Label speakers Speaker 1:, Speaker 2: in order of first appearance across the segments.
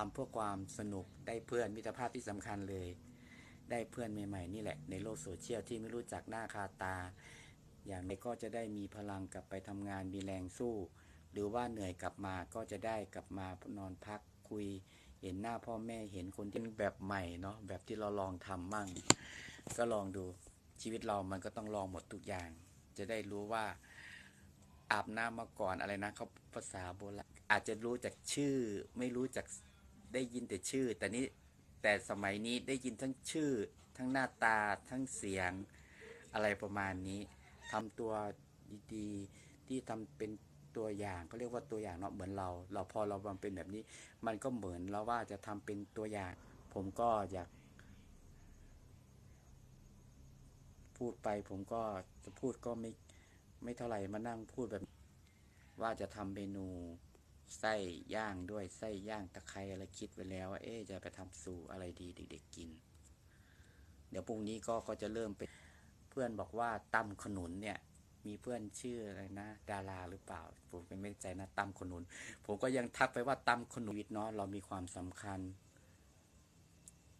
Speaker 1: ทำเพื่อความสนุกได้เพื่อนมิตรภาพที่สำคัญเลย ได้เพื่อนใหม่ๆนี่แหละในโลกโซเชียลที่ไม่รู้จักหน้าคาตา อย่างไรก็จะได้มีพลังกลับไปทำงานมีแรงสู้ หรือว่าเหนื่อยกลับมาก็จะได้กลับมานอนพักคุย เห็นหน้าพ่อแม่เห็นคนที่แบบใหม่เนาะแบบที่เราลองทำมั่ง ก็ลองดูชีวิตเรามันก็ต้องลองหมดทุกอย่าง จะได้รู้ว่าอาบน้ำมาก่อนอะไรนะเขาภาษาโบราณอาจจะรู้จากชื่อไม่รู้จัก ได้ยินแต่ชื่อ แต่นี้แต่สมัยนี้ได้ยินทั้งชื่อ ทั้งหน้าตาทั้งเสียงอะไรประมาณนี้ทำตัวดีๆที่ทำเป็นตัวอย่างก็เรียกว่าตัวอย่างเนาะเหมือนเรา เราพอเรามันเป็นแบบนี้ มันก็เหมือนเราว่าจะทำเป็นตัวอย่าง ผมก็อยาก พูดไปผมก็จะพูดก็ไม่ไม่เท่าไหร่มานั่งพูดแบบว่าจะทำเมนู ไส้ย่างด้วยไส้ย่างตะไคร้อะไรคิดไว้แล้วว่าเอ๊จะไปทำสู่อะไรดีเด็กๆกิน เดี๋ยวพรุ่งนี้ก็ก็จะเริ่มเป็นเพื่อนบอกว่าตำขนุนเนี่ย มีเพื่อนชื่ออะไรนะ ดาราหรือเปล่า ผมเป็นไม่ใจนะตำขนุน ผมก็ยังทักไปว่าตำขนุนวิทย์เนาะเรามีความสำคัญ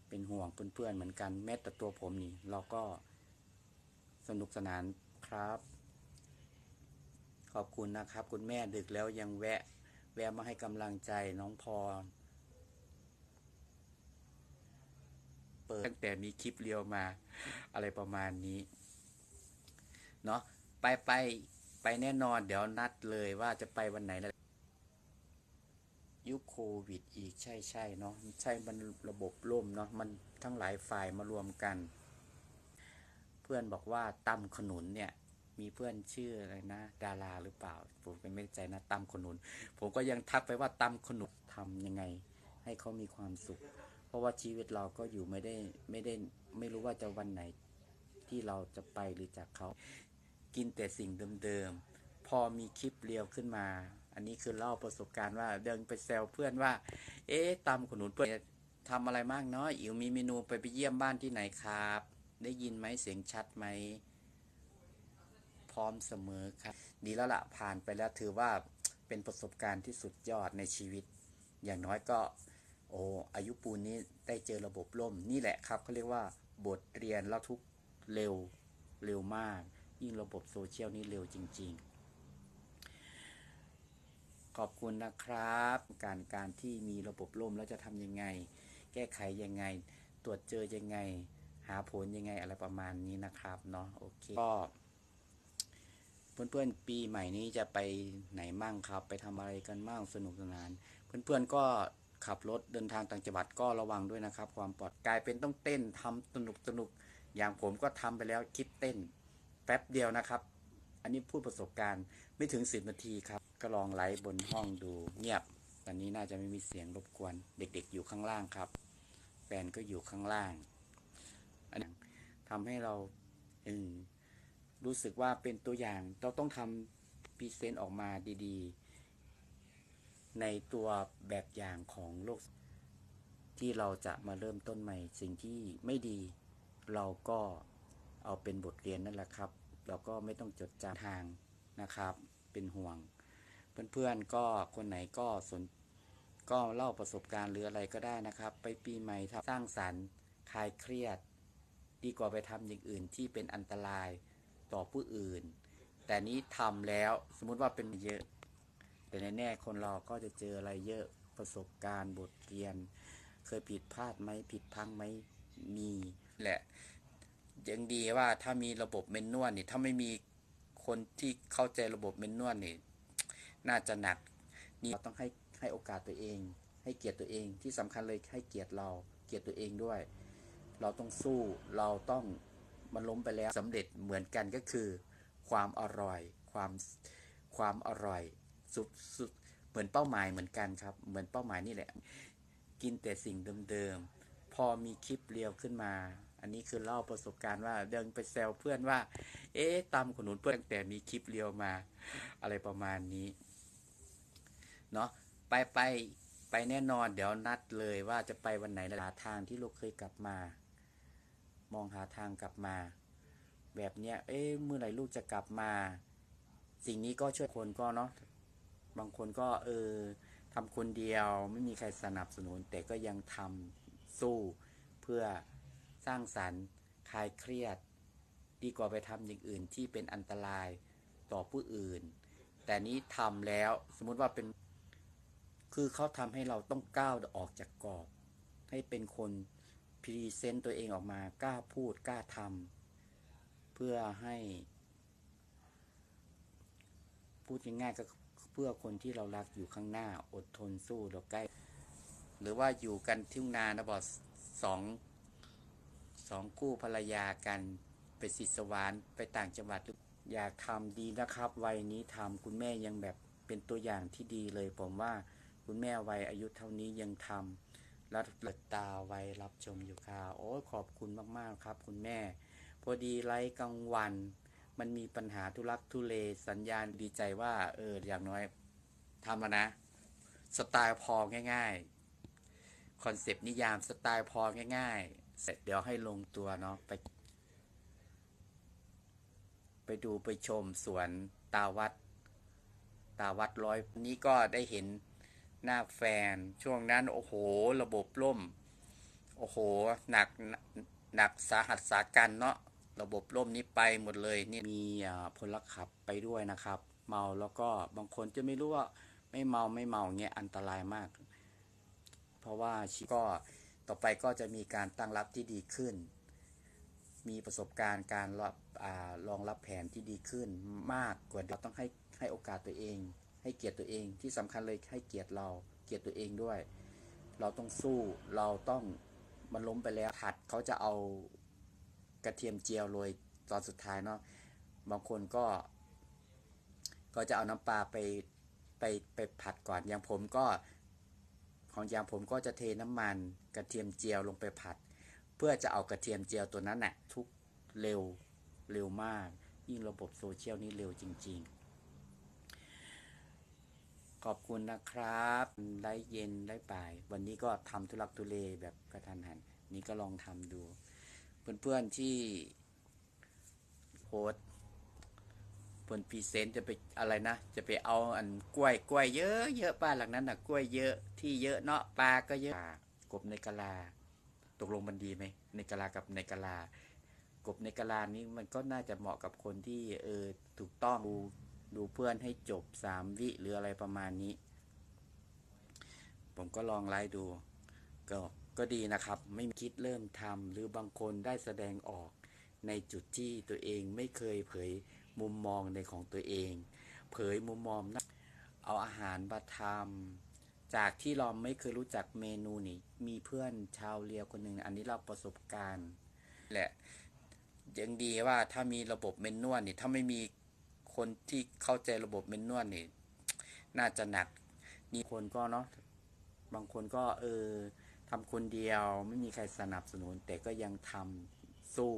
Speaker 1: เป็นห่วงเพื่อนๆเหมือนกันแม้แต่ตัวผมนี่ เราก็สนุกสนานครับ ขอบคุณนะครับ คุณแม่ดึกแล้วยังแวะ แวะมาให้กำลังใจน้องพร เปิดตั้งแต่มีคลิปเรียวมา อะไรประมาณนี้ เนาะไปไปไปแน่นอนเดี๋ยวนัดเลยว่าจะไปวันไหนแล้วยุคโควิดอีกใช่ใช่เนาะใช่มันระบบล่มเนาะมันทั้งหลายฝ่ายมารวมกัน เพื่อนบอกว่าตำขนุนเนี่ย มีเพื่อนชื่ออะไรนะ ดาราหรือเปล่า ผมเป็นไม่ใจนะตำขนุน ผมก็ยังทักไปว่าตำขนุนทำยังไง ให้เขามีความสุข เพราะว่าชีวิตเราก็อยู่ไม่ได้ไม่ได้ไม่รู้ว่าจะวันไหนที่เราจะไปหรือจากเขา กินแต่สิ่งเดิมๆ พอมีคลิปเรียวขึ้นมา อันนี้คือเล่าประสบการณ์ว่าเดินไปแซวเพื่อนว่า เอ๊ะตำขนุนเพื่อนทำอะไรมากเนาะอิ๋วมีเมนูไปไปเยี่ยมบ้านที่ไหนครับ ได้ยินไหมเสียงชัดไหม พร้อมเสมอครับ ดีแล้วละผ่านไปแล้วถือว่าเป็นประสบการณ์ที่สุดยอดในชีวิต อย่างน้อยก็ โอ้อายุปูนนี้ได้เจอระบบล่มนี่แหละครับเขาเรียกว่าบทเรียนแล้วทุกเร็วเร็วมาก ยิ่งระบบโซเชียลนี่เร็วจริง ๆ ขอบคุณนะครับ การการที่มีระบบล่มแล้วจะทำยังไง แก้ไขยังไง ตรวจเจอยังไง หาผลยังไงอะไรประมาณนี้นะครับเนาะโอเคก็ เพื่อนๆปีใหม่นี้จะไปไหนมั่งครับ ไปทำอะไรกันมั่งสนุกสนาน เพื่อนๆก็ขับรถเดินทางต่างจังหวัดก็ระวังด้วยนะครับ ความปลอดกลายเป็นต้องเต้นทำสนุกสนุกอย่างผมก็ทำไปแล้วคลิปเต้นแป๊บเดียวนะครับ อันนี้พูดประสบการณ์ไม่ถึงสิบนาทีครับ ก็ลองไลฟ์บนห้องดูเงียบ ตอนนี้น่าจะไม่มีเสียงรบกวน เด็กๆอยู่ข้างล่างครับ แฟนก็อยู่ข้างล่างอันนั้นทำให้เราอืม รู้สึกว่าเป็นตัวอย่างเราต้องทำพรีเซนต์ออกมาดีๆ ในตัวแบบอย่างของโลก ที่เราจะมาเริ่มต้นใหม่ สิ่งที่ไม่ดี เราก็เอาเป็นบทเรียนนั่นแหละครับ เราก็ไม่ต้องจดจำทางนะครับ เป็นห่วง เพื่อนๆก็คนไหนก็สนก็เล่าประสบการณ์หรืออะไรก็ได้นะครับ ไปปีใหม่สร้างสรรค์คลายเครียด ดีกว่าไปทำอย่างอื่นที่เป็นอันตราย ต่อผู้อื่น แต่นี้ทำแล้วสมมุติว่าเป็นเยอะ แต่ในแน่ๆคนเราก็จะเจออะไรเยอะประสบการณ์บทเรียน เคยผิดพลาดไหมผิดพังไหมมีแหละยังดีว่าถ้ามีระบบเมนนวลนี่ถ้าไม่มีคนที่เข้าใจระบบเมนนวลนี่น่าจะหนักนี่เราต้องให้ให้โอกาสตัวเอง ให้เกียรติตัวเองที่สำคัญเลยให้เกียรติเราเกียรติตัวเองด้วย เราต้องสู้เราต้อง มันล้มไปแล้วสำเร็จเหมือนกันก็คือ ความอร่อยความความอร่อยสุดสุดเหมือนเป้าหมายเหมือนกันครับ เหมือนเป้าหมายนี่แหละ กินแต่สิ่งเดิมๆพอมีคลิปเรียวขึ้นมา อันนี้คือเล่าประสบการณ์ว่าเดินไปแซวเพื่อนว่า เอ๊ะตำขนุนเพื่อนแต่มีคลิปเรียวมา อะไรประมาณนี้เนาะไปไปไปแน่นอนเดี๋ยวนัดเลยว่าจะไปวันไหนหาทางที่ลูกเคยกลับมา มองหาทางกลับมา แบบเนี้ย เอ๊ะเมื่อไหร่ลูกจะกลับมา สิ่งนี้ก็ช่วยคนก็เนาะบางคนก็เออทำคนเดียวไม่มีใครสนับสนุน แต่ก็ยังทำสู้เพื่อสร้างสรรค์คลายเครียด ดีกว่าไปทำอย่างอื่นที่เป็นอันตรายต่อผู้อื่น แต่นี้ทำแล้วสมมติว่าเป็น คือเขาทำให้เราต้องก้าวออกจากกรอบ ให้เป็นคน พรีเซนต์ตัวเองออกมากล้าพูดกล้าทำเพื่อให้ พูดง่ายๆก็เพื่อคนที่เรารักอยู่ข้างหน้าอดทนสู้เราใกล้ หรือว่าอยู่กันทุ่งนานะบอสสองสองคู่ภรรยากันไปสิสวานไปต่างจังหวัดอยากทำดีนะครับ วัยนี้ทำคุณแม่ยังแบบเป็นตัวอย่างที่ดีเลย ผมว่าคุณแม่วัยอายุเท่านี้ยังทำ แล้วเปิดตาไว้รับชมอยู่ค่ะโอ้ขอบคุณมากๆครับ คุณแม่ พอดีไลฟ์กลางวัน มันมีปัญหาทุลักทุเลสัญญาณดีใจว่า เอออย่างน้อยทำแล้วนะ สไตล์พอง่ายๆคอนเซปต์นิยามสไตล์พอง่าย ๆ เสร็จเดี๋ยวให้ลงตัวเนาะไป ไปดูไปชมสวนตาวัด ตาวัดร้อยนี้ก็ได้เห็น หน้าแฟน ช่วงนั้นโอ้โหระบบล่ม โอ้โหหนักหนักสาหัสสากันเนาะระบบล่มนี้ไปหมดเลยนี่มีพลขับไปด้วยนะครับ เมาแล้วก็บางคนจะไม่รู้ว่าไม่เมาไม่เมาเงี้ยอันตรายมาก เพราะว่าชีก็ต่อไปก็จะมีการตั้งรับที่ดีขึ้น มีประสบการณ์การรับรองรับแผนที่ดีขึ้นมากกว่าเราต้องให้ให้โอกาสตัวเอง ให้เกียรติตัวเองที่สำคัญเลยให้เกียรติเรา เกียรติตัวเองด้วย เราต้องสู้เราต้องมันล้มไปแล้วผัดเขาจะเอากระเทียมเจียวโรยตอนสุดท้ายเนาะบางคนก็ ก็จะเอาน้ำปลาไปไปไปผัดก่อนอย่างผมก็ของอย่างผมก็จะเทน้ำมันกระเทียมเจียวลงไปผัด เพื่อจะเอากระเทียมเจียวตัวนั้นน่ะทุกเร็วเร็วมาก ยิ่งระบบโซเชียลนี่เร็วจริง ๆ ขอบคุณนะครับได้เย็นได้บ่าย วันนี้ก็ทำทุลักทุเลแบบกระทันหัน นี่ก็ลองทำดู เพื่อนๆที่โพสต์เพื่อนพรีเซนต์จะไปอะไรนะ จะไปเอาอันกล้วยกล้วยเยอะเยอะป้าหลังนั้นน่ะกล้วยเยอะที่เยอะเนาะปลาก็เยอะกบในกะลา ตกลงมันดีไหมในกะลากับในกะลากบในกะลานี้มันก็น่าจะเหมาะกับคนที่เออถูกต้อง ดูเพื่อนให้จบสามวิหรืออะไรประมาณนี้ ผมก็ลองไล่ดู ก็ก็ดีนะครับ ไม่คิดเริ่มทำหรือบางคนได้แสดงออก ในจุดที่ตัวเองไม่เคยเผยมุมมองในของตัวเอง เผยมุมมองนะเอาอาหารมาทำจากที่เราไม่เคยรู้จักเมนูนี่มีเพื่อนชาวเรียวคนหนึ่งอันนี้เราประสบการณ์แหละยังดีว่าถ้ามีระบบเมนนวลนี่ถ้าไม่มี คนที่เข้าใจระบบเมนนวลนี่น่าจะหนักนี่คนก็เนาะบางคนก็เออทำคนเดียวไม่มีใครสนับสนุน แต่ก็ยังทำสู้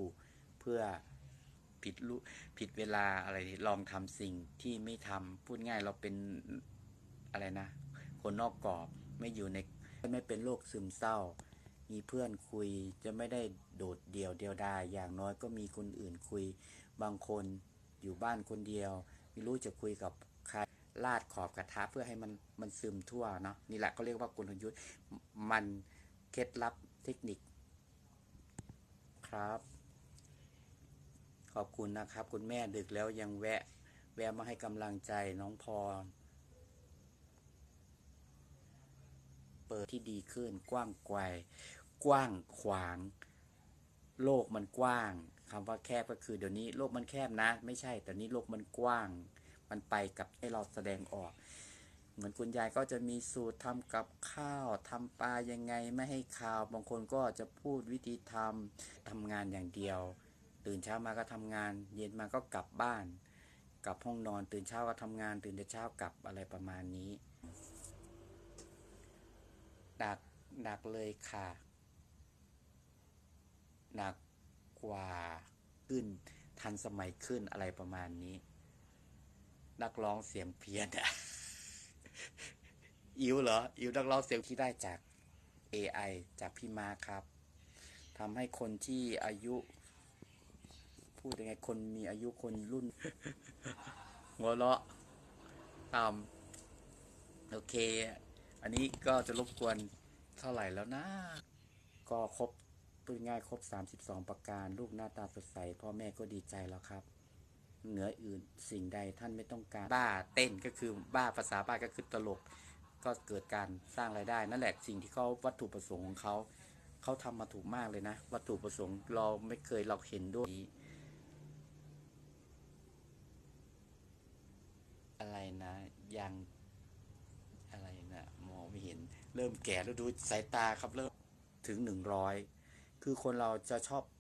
Speaker 1: เพื่อผิดลุผิดเวลาอะไรลองทำสิ่งที่ไม่ทำพูดง่ายเราเป็นอะไรนะ คนนอกกรอบไม่อยู่ในไม่เป็นโรคซึมเศร้า มีเพื่อนคุยจะไม่ได้โดดเดี่ยวเดียวดายอย่างน้อยก็มีคนอื่นคุยบางคน อยู่บ้านคนเดียว ไม่รู้จะคุยกับใครลาดขอบกระทะเพื่อให้มันมันซึมทั่วเนาะนี่แหละก็เรียกว่ากลยุทธ์มันเคล็ดลับเทคนิคครับ ขอบคุณนะครับ คุณแม่ดึกแล้วยังแวะ แวะมาให้กำลังใจน้องพรเปิดที่ดีขึ้นกว้างไกวกว้างขวาง โลกมันกว้าง คำว่าแคบก็คือเดี๋ยวนี้โลกมันแคบนะ ไม่ใช่แต่นี้โลกมันกว้าง มันไปกับให้เราแสดงออก เหมือนคุณยายก็จะมีสูตรทำกับข้าวทำปลายังไงไม่ให้คาว บางคนก็จะพูดวิธีทำทำงานอย่างเดียว ตื่นเช้ามาก็ทำงาน เย็นมาก็กลับบ้านกลับห้องนอนตื่นเช้าก็ทำงาน ตื่นแต่เช้ากลับอะไรประมาณนี้หนักหนักเลยค่ะ หนักกว่า ขึ้น ทันสมัยขึ้นอะไรประมาณนี้ นักร้องเสียงเพี้ยนอะอิวเหรออิวนักร้องเสียงที่ได้จาก AI จากพี่มาครับทำให้คนที่อายุ พูดยังไงคนมีอายุคนรุ่นหัวเราะตามโอเค อันนี้ก็จะรบกวนเท่าไหร่แล้วนะ ก็ครบ พูดง่ายครบ 32 ประการ ลูกหน้าตาสดใส พ่อแม่ก็ดีใจแล้วครับ เหนืออื่นสิ่งใดท่านไม่ต้องการ บ้าเต้นก็คือบ้าภาษาบ้าก็คือตลก ก็เกิดการสร้างรายได้ นั่นแหละสิ่งที่เขาวัตถุประสงค์ของเขา เขาทำมาถูกมากเลยนะ วัตถุประสงค์เราไม่เคยเราเห็นด้วย อะไรนะยังอะไรนะมองไม่เห็น เริ่มแก่แล้วดูสายตาครับเริ่มถึงหนึ่งร้อย คือคนเราจะชอบ